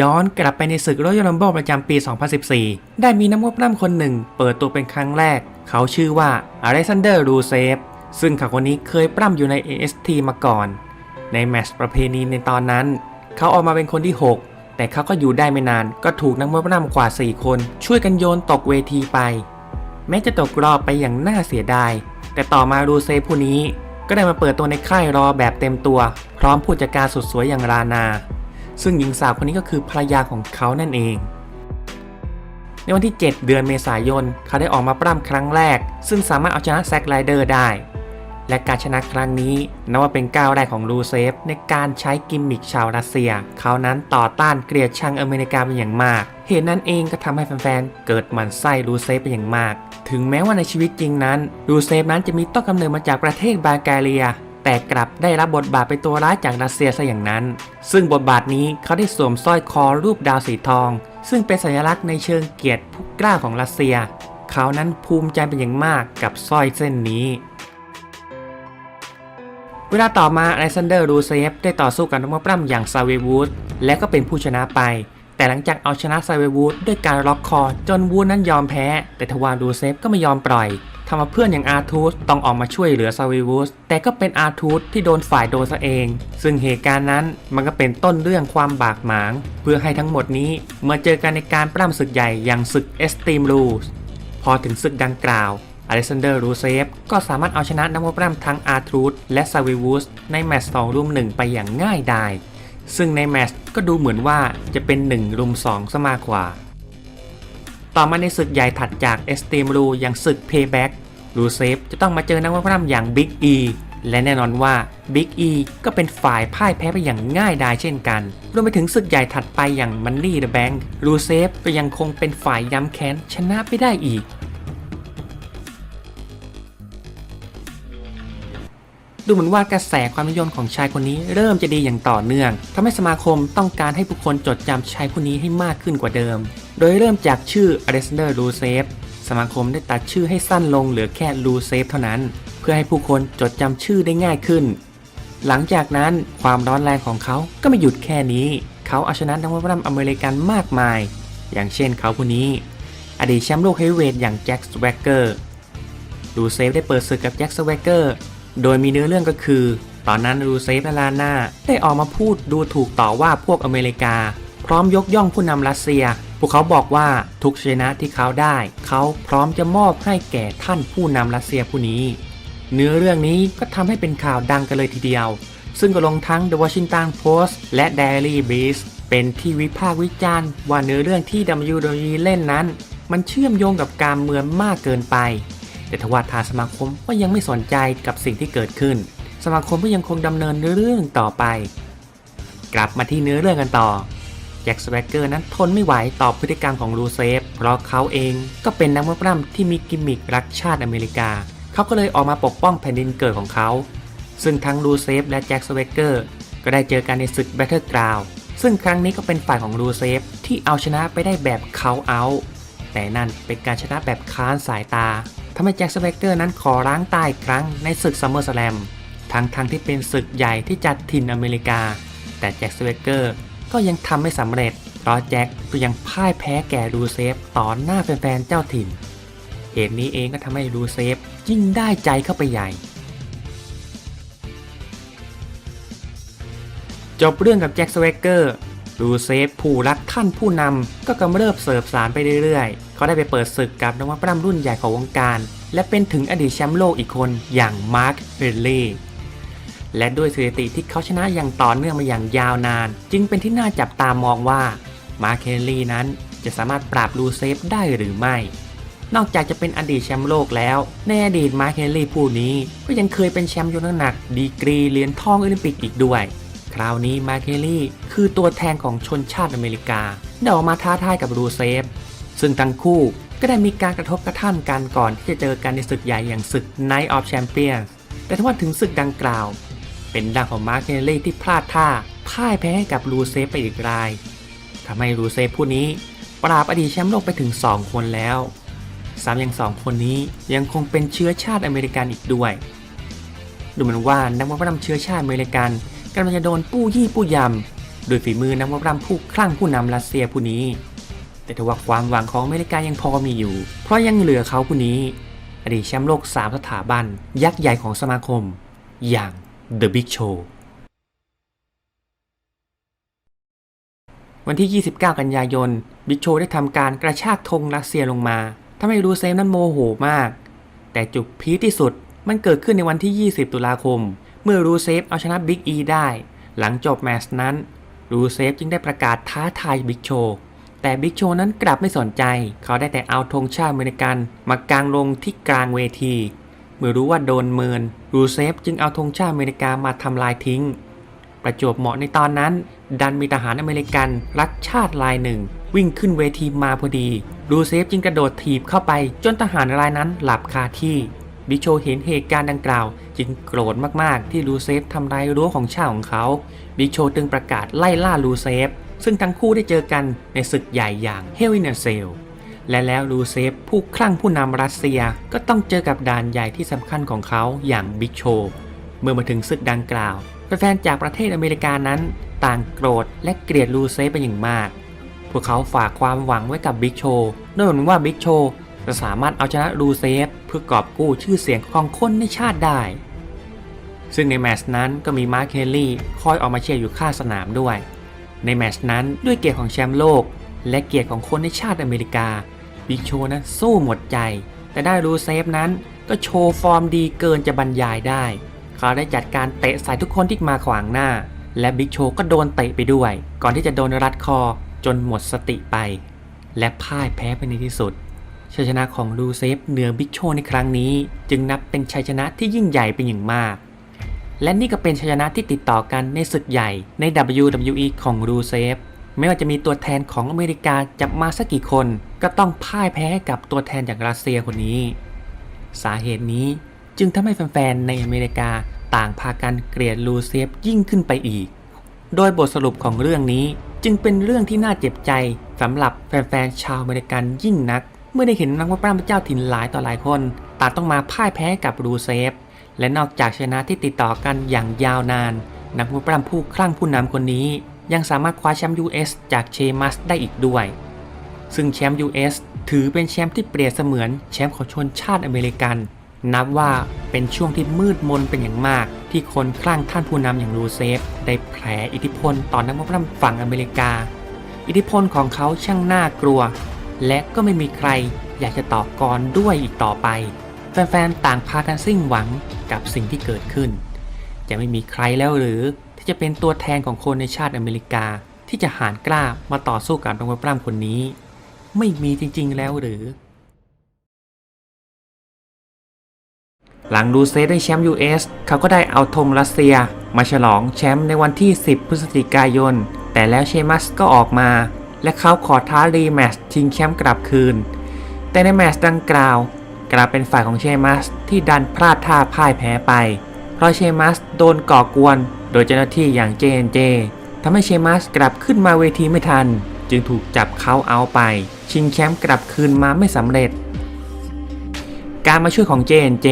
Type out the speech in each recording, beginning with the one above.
ย้อนกลับไปในศึก Royal Rumble ประจำปี 2014 ได้มีนักมวยปล้ำคนหนึ่งเปิดตัวเป็นครั้งแรก เขาชื่อว่า Alexander Rusev ซึ่งเขาคนนี้เคยปล้ำอยู่ใน AST มาก่อน ในแมตช์ประเพณีในตอนนั้น เขาออกมาเป็นคนที่ 6 แต่เขาก็อยู่ได้ไม่นาน ก็ถูกนักมวยปล้ำกว่า 4 คน ช่วยกันโยนตกเวทีไป แม้จะตกรอบไปอย่างน่าเสียดาย แต่ต่อมารูเซฟผู้นี้ ก็ได้มาเปิดตัวในค่ายรอแบบเต็มตัว พร้อมผู้จัดการสุดสวยอย่างรานา ซึ่งหญิงสาวคนนี้ก็คือภรรยาของเขานั่นเอง ในวันที่ 7 เดือนเมษายน เขาได้ออกมาปล้ำครั้งแรก ซึ่งสามารถเอาชนะแซกไลเดอร์ได้ และการชนะครั้งนี้นับว่าเป็นก้าวแรกของลูเซฟ ในการใช้กิมมิคชาวรัสเซีย เขานั้นต่อต้านเกลียดชังอเมริกาเป็นอย่างมาก เหตุนั้นเองก็ทำให้แฟนๆ เกิดหมั่นไส้ลูเซฟเป็นอย่างมาก ถึงแม้ว่าในชีวิตจริงนั้นลูเซฟนั้นจะมีต้นกำเนิดมาจากประเทศบาแกเรีย แต่กลับได้รับบทบาทเป็นตัวร้ายจากรัสเซียซะอย่างนั้น ซึ่งบทบาทนี้เขาได้สวมสร้อยคอรูปดาวสีทอง ซึ่งเป็นสัญลักษณ์ในเชิงเกียรติผู้กล้าของรัสเซีย เขานั้นภูมิใจเป็นอย่างมากกับสร้อยเส้นนี้เวลาต่อมาอเล็กซานเดอร์รูเซฟได้ต่อสู้กับนักมวยปล้ำอย่างซาเววูดและก็เป็นผู้ชนะไป แต่หลังจากเอาชนะซาเววูดด้วยการล็อกคอจนวูดนั้นยอมแพ้ แต่ทวารูเซฟก็ไม่ยอมปล่อย ทำให้เพื่อนอย่างอาร์ทูสต้องออกมาช่วยเหลือซาเววูดแต่ก็เป็นอาร์ทูสที่โดนฝ่ายโดนซะเอง ซึ่งเหตุการณ์นั้นมันก็เป็นต้นเรื่องความบากหมาง เพื่อให้ทั้งหมดนี้มาเจอกันในการปล้ำศึกใหญ่อย่างศึกเอสตีมรูสพอถึงศึกดังกล่าวอเล็กซานเดอร์รูเซฟก็สามารถเอาชนะนักมวยปล้ำทั้งอาร์ทรูดและซาวิวูสในแมตช์2รุม1ไปอย่างง่ายดายซึ่งในแมตช์ก็ดูเหมือนว่าจะเป็น1รุม2ซะมากกว่า ต่อมาในศึกใหญ่ถัดจากเอสตีมรูอย่างศึกเพย์แบ็กรูเซฟจะต้องมาเจอนักมวยพร่ำอย่างบิ๊กอีและแน่นอนว่าบิ๊กอีก็เป็นฝ่ายพ่ายแพ้ไปอย่างง่ายดายเช่นกัน รวมไปถึงศึกใหญ่ถัดไปอย่างมันนี่เดอะแบงค์รูเซฟก็ยังคงเป็นฝ่ายย้ำแค้นชนะไปได้อีก ดูเหมือนว่ากระแสความนิยมของชายคนนี้เริ่มจะดีอย่างต่อเนื่องทำให้สมาคมต้องการให้ผู้คนจดจำชายผู้นี้ให้มากขึ้นกว่าเดิม โดยเริ่มจากชื่ออเล็กซานเดอร์ลูเซฟสมาคมได้ตัดชื่อให้สั้นลงเหลือแค่ลูเซฟเท่านั้น เพื่อให้ผู้คนจดจำชื่อได้ง่ายขึ้น หลังจากนั้นความร้อนแรงของเขาก็ไม่หยุดแค่นี้ เขาเอาชนะนักมวยปล้ำอเมริกันมากมาย อย่างเช่นเขาผู้นี้ อดีตแชมป์โลกเฮฟวีเวทอย่างแจ็คสแวกเกอร์รูเซฟได้เปิดศึกกับแจ็คสแวกเกอร์ โดยมีเนื้อเรื่องก็คือ ตอนนั้นรูเซฟและลาน่าได้ออกมาพูดดูถูกต่อว่าพวกอเมริกา พร้อมยกย่องผู้นำรัสเซีย พวกเขาบอกว่าทุกชนะที่เขาได้ เขาพร้อมจะมอบให้แก่ท่านผู้นำรัสเซียผู้นี้ เนื้อเรื่องนี้ก็ทำให้เป็นข่าวดังกันเลยทีเดียว ซึ่งก็ลงทั้ง The Washington Post และ Daily Beast เป็นที่วิพากษ์วิจารณ์ว่าเนื้อเรื่องที่ WWE เล่นนั้น มันเชื่อมโยงกับการเมืองมากเกินไป แต่ทว่าทางสมาคมก็ยังไม่สนใจกับสิ่งที่เกิดขึ้น สมาคมก็ยังคงดำเนินเรื่องต่อไป กลับมาที่เนื้อเรื่องกันต่อแจ็คสแวกเกอร์นั้นทนไม่ไหวต่อพฤติกรรมของลูเซฟ เพราะเขาเองก็เป็นนักมวยปล้ำที่มีกิมมิครักชาติอเมริกา เขาก็เลยออกมาปกป้องแผ่นดินเกิดของเขา ซึ่งทั้งลูเซฟและแจ็คสเวกเกอร์ก็ได้เจอกันในศึกแบทเทิลกราวซึ่งครั้งนี้ก็เป็นฝ่ายของลูเซฟที่เอาชนะไปได้แบบเขาเอา แต่นั่นเป็นการชนะแบบค้านสายตา ทำให้แจ็คสเวกเกอร์นั้นขอล้างตายครั้งในศึกซัมเมอร์สแลมทั้งทั้งที่เป็นศึกใหญ่ที่จัดถิ่นอเมริกา แต่แจ็คสเวกเกอร์ก็ยังทำไม่สำเร็จ เพราะแจ็คก็ยังพ่ายแพ้แก่ลูเซฟต่อหน้าแฟนๆเจ้าถิ่น เหตุนี้เองก็ทำให้ลูเซฟยิ่งได้ใจเข้าไปใหญ่ จบเรื่องกับแจ็คสเวกเกอร์ลูเซฟผู้รักท่านผู้นำก็กำเริบเสิร์ฟสารไปเรื่อยๆ เขาได้ไปเปิดศึกกับนักมวยปล้ำรุ่นใหญ่ของวงการ และเป็นถึงอดีตแชมป์โลกอีกคนอย่างมาร์คเฟรนลีและด้วยสถิติที่เขาชนะอย่างต่อเนื่องมาอย่างยาวนาน จึงเป็นที่น่าจับตามองว่ามาร์คเฟรนลีนั้นจะสามารถปราบลูเซฟได้หรือไม่ นอกจากจะเป็นอดีตแชมป์โลกแล้ว ในอดีตมาร์คเฮนรี่ผู้นี้ก็ยังเคยเป็นแชมป์ยกน้ำหนัก ดีกรีเหรียญทองโอลิมปิกอีกด้วย คราวนี้มาร์คเฮนรี่คือตัวแทนของชนชาติอเมริกาได้ออกมาท้าทายกับรูเซฟ ซึ่งทั้งคู่ก็ได้มีการกระทบกระทั่งกันก่อนที่จะเจอกันในศึกใหญ่อย่างศึก Night of Champions แต่ทว่าถึงศึกดังกล่าว เป็นดังของมาร์คเฮนรี่ที่พลาดท่าพ่ายแพ้ให้กับรูเซฟไปอีกรายทำให้รูเซฟผู้นี้ ปราบอดีตแชมป์โลกไปถึง 2 คนแล้วซ้ำยังสองคนนี้ยังคงเป็นเชื้อชาติอเมริกันอีกด้วย ดูเหมือนว่านักมวยปล้ำเชื้อชาติอเมริกันกำลังจะโดนปู้ยี่ปู้ยำโดยฝีมือนักมวยปล้ำผู้คลั่งผู้นำรัสเซียผู้นี้ แต่ทว่าความหวังของอเมริกายังพอมีอยู่ เพราะยังเหลือเขาผู้นี้ อดีตแชมป์โลก 3 สถาบัน ยักษ์ใหญ่ของสมาคม อย่าง The Big Show วันที่ 29 กันยายน บิ๊กโชได้ทำการกระชากธงรัสเซียลงมาทำให้รูเซฟนั้นโมโหมาก แต่จุดพีที่สุดมันเกิดขึ้นในวันที่ 20 ตุลาคม เมื่อรูเซฟเอาชนะบิ๊กอีได้ หลังจบแมตช์นั้น รูเซฟจึงได้ประกาศท้าทายบิ๊กโช แต่บิ๊กโชนั้นกลับไม่สนใจ เขาได้แต่เอาธงชาติอเมริกันมากางลงที่กลางเวที เมื่อรู้ว่าโดนเมินรูเซฟจึงเอาธงชาติอเมริกามาทำลายทิ้ง ประจวบเหมาะในตอนนั้น ดันมีทหารอเมริกันรักชาติรายหนึ่ง วิ่งขึ้นเวทีมาพอดี รูเซฟจึงกระโดดถีบเข้าไปจนทหารรายนั้นหลับคาที่บิโชเห็นเหตุการณ์ดังกล่าว จึงโกรธมากๆ ที่รูเซฟทำลายรั้วของชาติของเขา บิโชจึงประกาศไล่ล่ารูเซฟ ซึ่งทั้งคู่ได้เจอกันในศึกใหญ่อย่างเฮลินาเซลและแล้วรูเซฟผู้คลั่งผู้นำรัสเซียก็ต้องเจอกับด่านใหญ่ที่สำคัญของเขาอย่างบิ๊กโชเมื่อมาถึงศึกดังกล่าวแฟนจากประเทศอเมริกานั้น ต่างโกรธและเกลียดลูเซฟเป็นอย่างมาก พวกเขาฝากความหวังไว้กับบิ๊กโชโดยหวังว่าบิ๊กโชจะสามารถเอาชนะลูเซฟเพื่อกอบกู้ชื่อเสียงของคนในชาติได้ ซึ่งในแมตช์นั้นก็มีมาร์คเคลลี่คอยออกมาเชียร์อยู่ข้างสนามด้วย ในแมชนั้นด้วยเกียรติของแชมป์โลก และเกียรติของคนในชาติอเมริกาบิ๊กโชนั้นสู้หมดใจ แต่ได้รูเซฟนั้นก็โชว์ฟอร์มดีเกินจะบรรยายได้ เขาได้จัดการเตะใส่ทุกคนที่มาขวางหน้า และบิ๊กโชก็โดนเตะไปด้วย ก่อนที่จะโดนรัดคอจนหมดสติไป และพ่ายแพ้ไปในที่สุดชัยชนะของลูเซฟเหนือบิ๊กโชในครั้งนี้ จึงนับเป็นชัยชนะที่ยิ่งใหญ่เป็นอย่างมาก และนี่ก็เป็นชัยชนะที่ติดต่อกันในศึกใหญ่ใน WWE ของรูเซฟ ไม่ว่าจะมีตัวแทนของอเมริกาจะมาสักกี่คน ก็ต้องพ่ายแพ้กับตัวแทนจากรัสเซียคนนี้ สาเหตุนี้จึงทำให้แฟนๆในอเมริกาต่างพากันเกลียดลูเซฟยิ่งขึ้นไปอีก โดยบทสรุปของเรื่องนี้จึงเป็นเรื่องที่น่าเจ็บใจสำหรับแฟนๆชาวอเมริกันยิ่งนัก เมื่อได้เห็นนักวยปล้ำพระเจ้าถิ่นหลายต่อหลายคนต่างต้องมาพ่ายแพ้กับลูเซฟ และนอกจากชนะที่ติดต่อกันอย่างยาวนาน นักมวยปล้ำผู้คลั่งผู้นำคนนี้ยังสามารถคว้าแชมป์ US จากเชมัสได้อีกด้วย ซึ่งแชมป์ US ถือเป็นแชมป์ที่เปรียบเสมือนแชมป์ของชนชาติอเมริกัน นับว่าเป็นช่วงที่มืดมนเป็นอย่างมาก ที่คนคลั่งท่านผู้นำอย่างลูเซฟ ได้แผ่อิทธิพลต่อนักมวยปล้ำฝั่งอเมริกา อิทธิพลของเขาช่างน่ากลัว และก็ไม่มีใครอยากจะต่อกรด้วยอีกต่อไป แฟนๆ ต่างพากันสิ้นหวังกับสิ่งที่เกิดขึ้น จะไม่มีใครแล้วหรือที่จะเป็นตัวแทนของคนในชาติอเมริกา ที่จะหารกล้ามาต่อสู้กับนักมวยปล้ำคนนี้ ไม่มีจริงๆแล้วหรือ หลังลูเซได้แชมป์ US เขาก็ได้เอาธงรัสเซีย มาฉลองแชมป์ในวันที่ 10 พฤศจิกายน แต่แล้วเชมัสก็ออกมา และเขาขอท้ารีแมตช์ชิงแชมป์กลับคืน แต่ในแมตช์ดังกล่าว กลับเป็นฝ่ายของเชมัสที่ดันพลาดท่าพ่ายแพ้ไป เพราะเชมัสโดนก่อกวน โดยเจ้าหน้าที่อย่าง JNJ ทำให้เชมัสกลับขึ้นมาเวทีไม่ทัน จึงถูกจับเขาเอาไป ชิงแชมป์กลับคืนมาไม่สำเร็จ การมาช่วยของ JNJ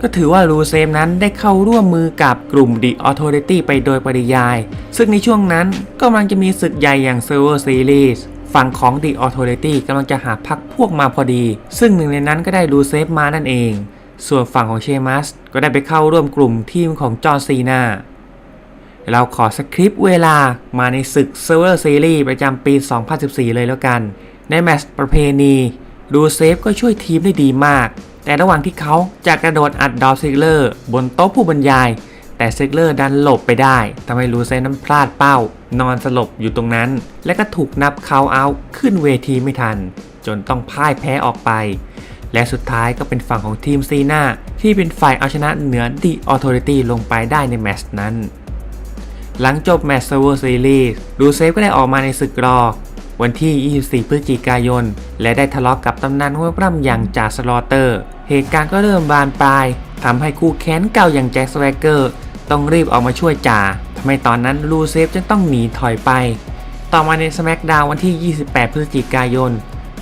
ก็ถือว่ารูเซฟนั้นได้เข้าร่วมมือกับกลุ่ม The Authority ไปโดยปริยาย ซึ่งในช่วงนั้นก็กำลังจะมีศึกใหญ่อย่าง Server Series ฝั่งของ The Authority กำลังจะหาพักพวกมาพอดี ซึ่งหนึ่งในนั้นก็ได้รูเซฟมานั่นเอง ส่วนฝั่งของเชมัสก็ได้ไปเข้าร่วมกลุ่มทีมของจอร์ซีนาเราขอสคริปต์เวลามาในศึก Server Series ประจำปี 2014 เลยแล้วกัน ในแมตช์ประเพณีรูเซฟก็ช่วยทีมได้ดีมาก แต่ระหว่างที่เขาจะกระโดดอัดดอลซิกเลอร์ บนโต๊ะผู้บรรยาย แต่เซกเลอร์ดันหลบไปได้ทำให้รูเซฟนั้นพลาดเป้า นอนสลบอยู่ตรงนั้น และก็ถูกนับเขาเอาขึ้นเวทีไม่ทัน จนต้องพ่ายแพ้ออกไป และสุดท้ายก็เป็นฝั่งของทีมซีนาที่เป็นฝ่ายเอาชนะเหนือดีออโตเรตี้ลงไปได้ในแมตช์นั้น หลังจบแมตช์เซอร์เวอร์ซีรีส์รูเซฟก็ได้ออกมาในศึกรอวันที่ 24 พฤศจิกายน และได้ทะเลาะกกับตำนานห้วยปล้ำอย่างจ่าสลอเตอร์ เหตุการณ์ก็เริ่มบานปลายทำให้คู่แค้นเก่าอย่างแจ็คสแวกเกอร์ ต้องรีบออกมาช่วยจ่าทำให้ตอนนั้นลูเซฟจึงต้องหนีถอยไป ต่อมาในสแม k ดาววันที่ 28 พฤศจิกายน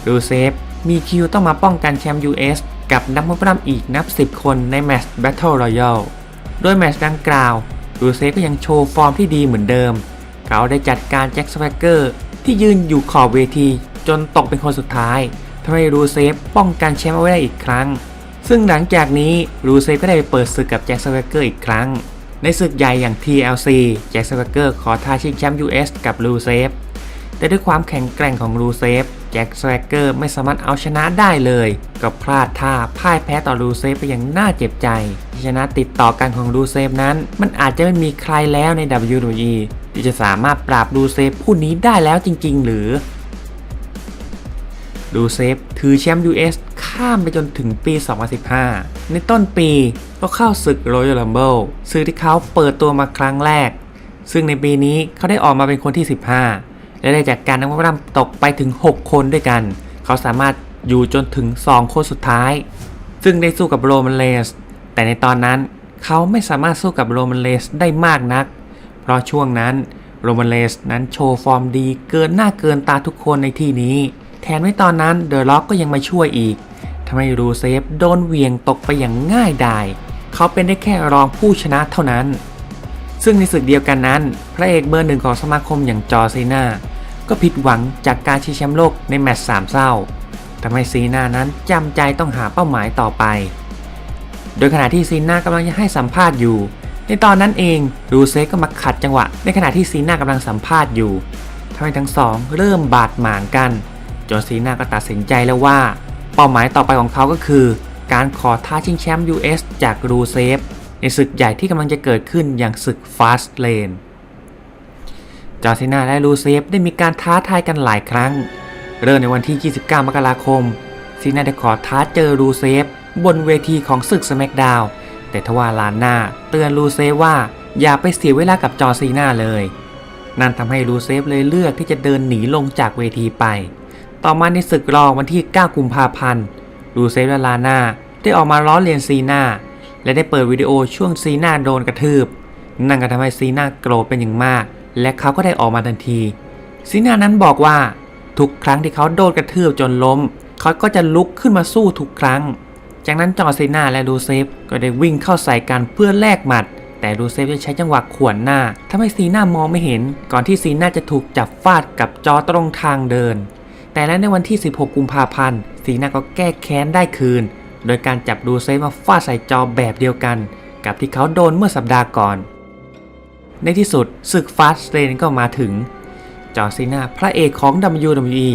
รูเซฟมีคิวต้องมาป้องกันแชมป์ US กับนักมวยปล้ำอีกนับ 10 คนในแมตช์ Battle Royale โดยแมตช์ดังกล่าวรูเซฟก็ยังโชว์ฟอร์มที่ดีเหมือนเดิม เขาได้จัดการแจ็คสแวกเกอร์ที่ยืนอยู่ขอบเวทีจนตกเป็นคนสุดท้ายทำให้รูเซฟป้องกันแชมป์เอาไว้ได้อีกครั้ง ซึ่งหลังจากนี้รูเซฟก็ได้ไปเปิดศึกกับแจ็คสแวกเกอร์อีกครั้ง ในศึกใหญ่อย่าง TLC แจ็คสแวกเกอร์ขอท้าชิงแชมป์ US กับรูเซฟ แต่ด้วยความแข็งแกร่งของรูเซฟแจ็คสแวกเกอร์ไม่สามารถเอาชนะได้เลย ก็พลาดท่าพ่ายแพ้ต่อรูเซฟไปอย่างน่าเจ็บใจ ชนะติดต่อกันของรูเซฟนั้น มันอาจจะไม่มีใครแล้วใน WWE ที่จะสามารถปราบรูเซฟผู้นี้ได้แล้วจริง ๆ หรือรูเซฟถือแชมป์ US ข้ามไปจนถึงปี 2015 ในต้นปีก็เข้าศึก Royal Rumble ศึกที่เขาเปิดตัวมาครั้งแรก ซึ่งในปีนี้เขาได้ออกมาเป็นคนที่ 15 และได้จากการนักรำตกไปถึง 6 คนด้วยกัน เขาสามารถอยู่จนถึง 2 คนสุดท้าย ซึ่งได้สู้กับโรมันเลส แต่ในตอนนั้นเขาไม่สามารถสู้กับโรมันเลสได้มากนัก เพราะช่วงนั้นโรมันเลสนั้นโชว์ฟอร์มดีเกินหน้าเกินตาทุกคนในที่นี้ แถมในตอนนั้นเดอะล็อกก็ยังมาช่วยอีกำให้รูเซฟโดนเวียงตกไปอย่างง่ายดาย เขาเป็นได้แค่รองผู้ชนะเท่านั้น ซึ่งในศึกเดียวกันนั้น พระเอกเบอร์หนึ่งของสมาคมอย่างจอซีนาก็ผิดหวังจากการชิงแชมป์โลกในแมตช์สามเศร้าทำให้ซีนานั้นจำใจต้องหาเป้าหมายต่อไป โดยขณะที่ซีนากำลังจะให้สัมภาษณ์อยู่ ในตอนนั้นเองรูเซฟก็มาขัดจังหวะ ในขณะที่ซีนากำลังสัมภาษณ์อยู่ทำให้ทั้งสองเริ่มบาดหมางกัน จนซีนาก็ตัดสินใจแล้วว่า เป้าหมายต่อไปของเขาก็คือ การขอท้าชิงแชมป์ US จากรูเซฟในศึกใหญ่ที่กำลังจะเกิดขึ้นอย่างศึก Fast Lane จอร์ซีนาและรูเซฟได้มีการท้าทายกันหลายครั้ง เริ่มในวันที่ 29 มกราคม ซีนาได้ขอท้าเจอรูเซฟ บนเวทีของศึกส m ม k ดาวแต่ทว่าลานนาเตือนรูเซฟว่าอย่าไปเสียเวลากับจอร์ซีนาเลย นั่นทำให้รูเซฟเลยเลือกที่จะเดินหนีลงจากเวทีไป ต่อมาในศึกรองวันที่ 9 กุมภาพันธ์รูเซฟและลาน่าได้ออกมาล้อเลียนซีนาและได้เปิดวิดีโอช่วงซีนาโดนกระทืบ นั่นก็ทำให้ซีนาโกรธเป็นอย่างมาก และเขาก็ได้ออกมาทันทีซีนานั้นบอกว่าทุกครั้งที่เขาโดนกระทืบจนล้ม เขาก็จะลุกขึ้นมาสู้ทุกครั้ง จากนั้นจอซีนาและรูเซฟก็ได้วิ่งเข้าใส่กันเพื่อแลกหมัด แต่รูเซฟจะใช้จังหวะขวนหน้าทำให้ซีนามองไม่เห็น ก่อนที่ซีนาจะถูกจับฟาดกับจอตรงทางเดิน แต่แล้วในวันที่ 16 กุมภาพันธ์ซีนาก็แก้แค้นได้คืน โดยการจับรูเซฟมาฟาดใส่จอแบบเดียวกัน กับที่เขาโดนเมื่อสัปดาห์ก่อน ในที่สุดศึกฟาสเลนก็มาถึง จอซีนาพระเอกของ WWE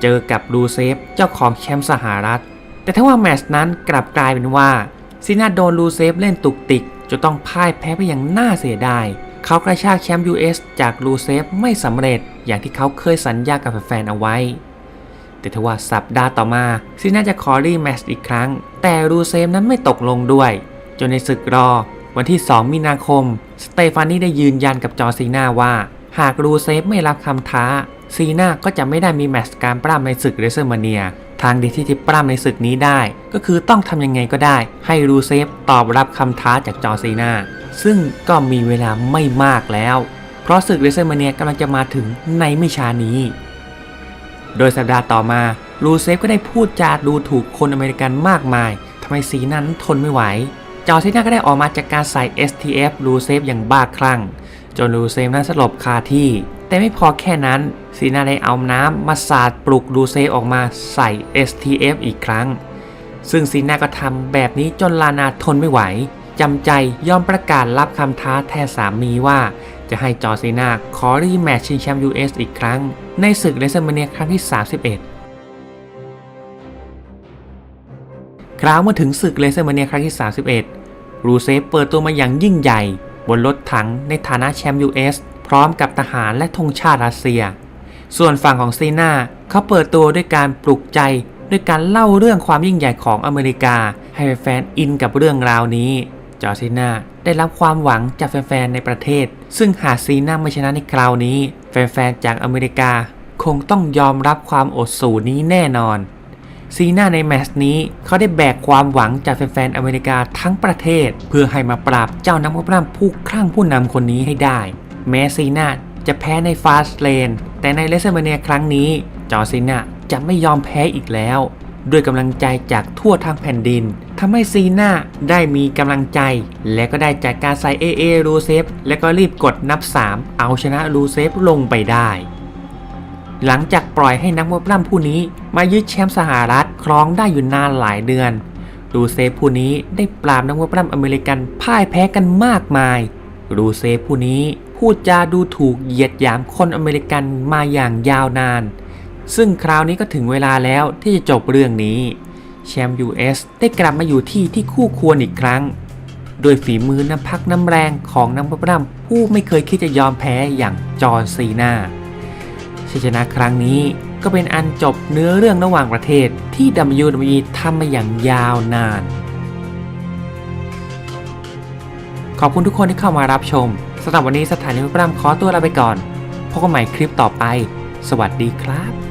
เจอกับรูเซฟเจ้าของแชมป์สหรัฐ แต่ถ้าว่าแมตช์นั้นกลับกลายเป็นว่าซีนาโดนรูเซฟเล่นตุกติกจนต้องพ่ายแพ้ไปอย่างน่าเสียดายเขากระชากแชมป์ US จากรูเซฟไม่สำเร็จอย่างที่เขาเคยสัญญากับแฟนๆเอาไว้ แต่ทว่าสัปดาห์ต่อมาซีน่าจะขอรีแมชอีกครั้ง แต่รูเซฟนั้นไม่ตกลงด้วย จนในศึกรอ วันที่ 2 มีนาคม สเตฟานี่ได้ยืนยันกับจอซีน่าว่า หากรูเซฟไม่รับคำท้า ซีน่าก็จะไม่ได้มีแมตช์การปล้ำในศึกเรเซอร์มาเนียทางเดียวที่จะปล้ำในศึกนี้ได้ ก็คือต้องทำยังไงก็ได้ ให้รูเซฟตอบรับคำท้าจากจอซีนาซึ่งก็มีเวลาไม่มากแล้ว เพราะศึกเรเซอร์มาเนียกำลังจะมาถึงในไม่ช้านี้ โดยสัปดาห์ต่อมา รูเซฟก็ได้พูดจาดูถูกคนอเมริกันมากมายทำให้ซีนั้นทนไม่ไหว จอร์ซีนาก็ได้ออกมาจากการใส่ STF รูเซฟอย่างบ้าคลั่ง จนรูเซฟนั้นสลบคาที่ แต่ไม่พอแค่นั้น ซีนาได้เอาน้ำมาสาดปลุกรูเซฟออกมาใส่ STF อีกครั้ง ซึ่งซีนาก็ทำแบบนี้จนลานาทนไม่ไหวจำใจยอมประกาศรับคำท้าแทนสามีว่า จะให้จอร์ซีนาขอรีแมตช์ชิงแชมป์ US อีกครั้ง ในศึกเลเซอร์มาเนียครั้งที่ 31 คราวเมื่อถึงศึกเลเซอร์มาเนียครั้งที่ 31 รูเซฟเปิดตัวมาอย่างยิ่งใหญ่ บนรถถังในฐานะแชมป์ US พร้อมกับทหารและธงชาติรัสเซีย ส่วนฝั่งของซีนาเขาเปิดตัวด้วยการปลุกใจด้วยการเล่าเรื่องความยิ่งใหญ่ของอเมริกา ให้แฟนอินกับเรื่องราวนี้จอร์ซีนา ได้รับความหวังจากแฟนๆในประเทศ ซึ่งหากซีน่าไม่ชนะในคราวนี้ แฟนๆจากอเมริกา คงต้องยอมรับความอดสูนี้แน่นอน ซีน่าในแมตช์นี้เขาได้แบกความหวังจากแฟนๆอเมริกาทั้งประเทศ เพื่อให้มาปราบเจ้านักรบร่ำผู้คลั่งผู้นำคนนี้ให้ได้ แม้ซีน่าจะแพ้ในฟาสเลนแต่ในเลเซอร์มเนียครั้งนี้จอซีน่าจะไม่ยอมแพ้อีกแล้ว ด้วยกำลังใจจากทั่วทางแผ่นดินทำให้ซีน่าได้มีกำลังใจ และก็ได้จัดการใส่เอเอรูเซฟ และก็รีบกดนับ 3 เอาชนะรูเซฟลงไปได้ หลังจากปล่อยให้นักมวยปล้ำผู้นี้มายึดแชมป์สหรัฐครองได้อยู่นานหลายเดือนรูเซฟผู้นี้ได้ปราบนักมวยปล้ำอเมริกันพ่ายแพ้กันมากมายรูเซฟผู้นี้พูดจาดูถูกเหยียดหยามคนอเมริกันมาอย่างยาวนาน ซึ่งคราวนี้ก็ถึงเวลาแล้วที่จะจบเรื่องนี้ แชมป์ US ได้กลับมาอยู่ที่ที่คู่ควรอีกครั้ง โดยฝีมือน้ำพักน้ำแรงของนักมวยปล้ำผู้ไม่เคยคิดจะยอมแพ้อย่างจอร์ซีนาชัยชนะครั้งนี้ก็เป็นอันจบเนื้อเรื่องระหว่างประเทศที่ WWE ทำมาอย่างยาวนาน ขอบคุณทุกคนที่เข้ามารับชมสำหรับวันนี้สถานีมวยปล้ำขอตัวลาไปก่อน พบกันใหม่คลิปต่อไป สวัสดีครับ